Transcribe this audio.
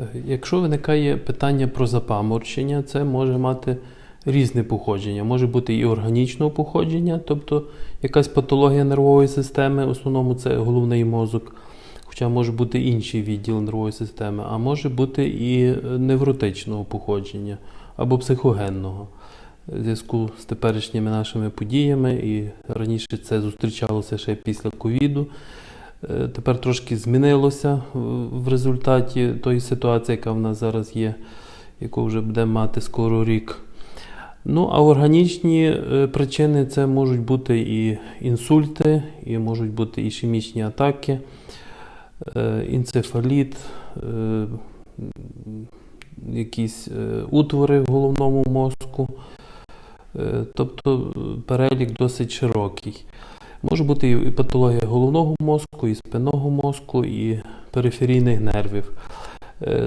Е, Якщо виникає питання про запаморочення, це може мати різне походження. Може бути і органічного походження, тобто якась патологія нервової системи, в основному це головний мозок, хоча може бути інший відділ нервової системи, а може бути і е, невротичного походження або психогенного. В зв'язку з теперішніми нашими подіями, і раніше це зустрічалося ще після ковіду. Е, Тепер трошки змінилося в- результаті тої ситуації, яка в нас зараз є, яку вже буде мати скоро рік. Ну, а органічні е, причини це можуть бути і інсульти, і можуть бути ішемічні атаки, енцефаліт, е, якісь утвори в головному мозку. Тобто перелік досить широкий. Може бути і патологія головного мозку, і спинного мозку, і периферійних нервів. Е,